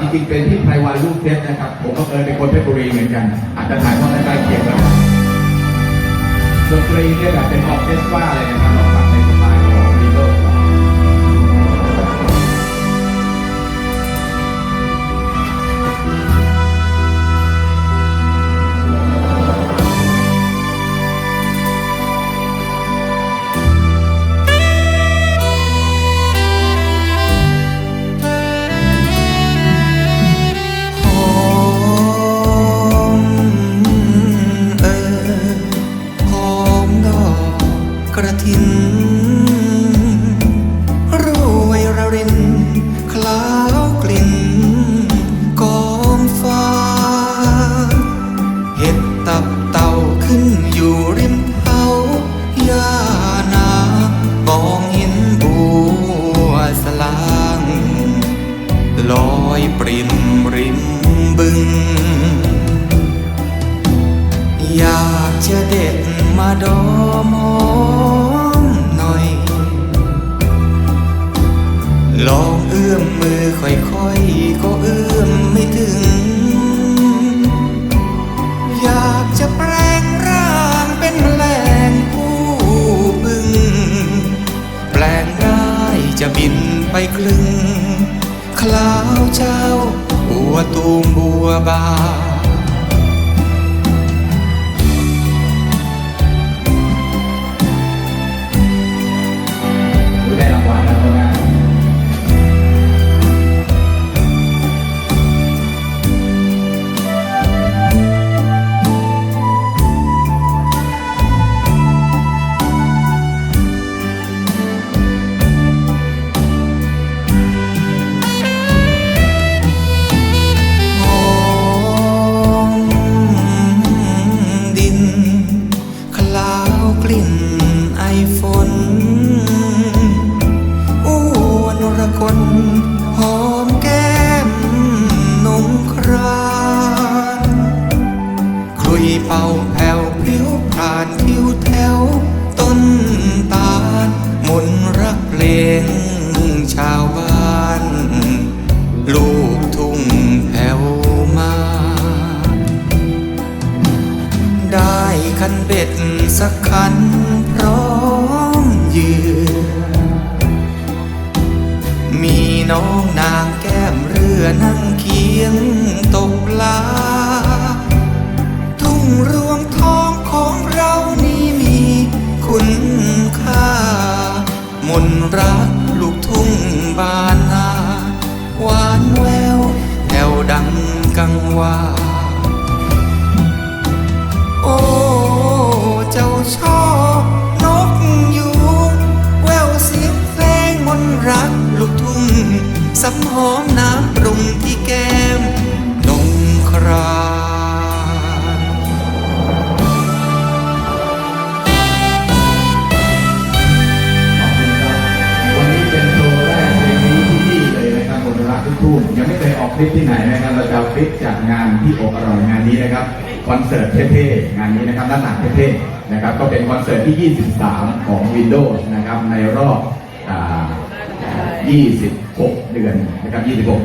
จริงๆเป็นที่ไพรวันลูกเพชรนะครับ ผมก็เคยเป็นคนเพชรบุรีเหมือนกัน อาจจะถ่ายทอดใกล้เคียงกันดนตรีเนี่ยแบบเป็นออร์เคสตราเลยนะครับเราฟังใน อยปริมริมบึง อยากจะเด็ดมาดอมหอมหน่อย ลองเอื้อมมือค่อยๆ ก็เอื้อมไม่ถึง อยากจะแปลงร่างเป็นแมลงผู้บึง แปลงได้จะบินไปคลึง คลาวเจ้า บัวตูมบัวบาน หอมแก้มนมครานคลุยเป่าแผ่วพริ้วผ่านทิวแถว ต้นตาลมนรักเพลงชาวบ้าน ลูกทุ่งแผ่วมา ได้คันเบ็ดสักคันพร้อม น้องนางแก้มเรือนั่งเคียงตกปลา ทุ่งรวงทองของเรานี่มีคุณค่า มนรักลูกทุ่งบานนาหวานแววแผ่วดังกังวาโอ้ เจ้าชอน ทุ่มยังไม่เคยออกคลิปที่ไหนนะครับเราจะคลิปจากงานที่อกอร่อยงานนี้นะครับคอนเสิร์ตเท่ๆงานนี้นะครับด้านหลังเท่ๆนะครับ ก็เป็นคอนเสิร์ตที่ 23 ของ Windows นะครับในรอบ 26 เดือนนะครับ 26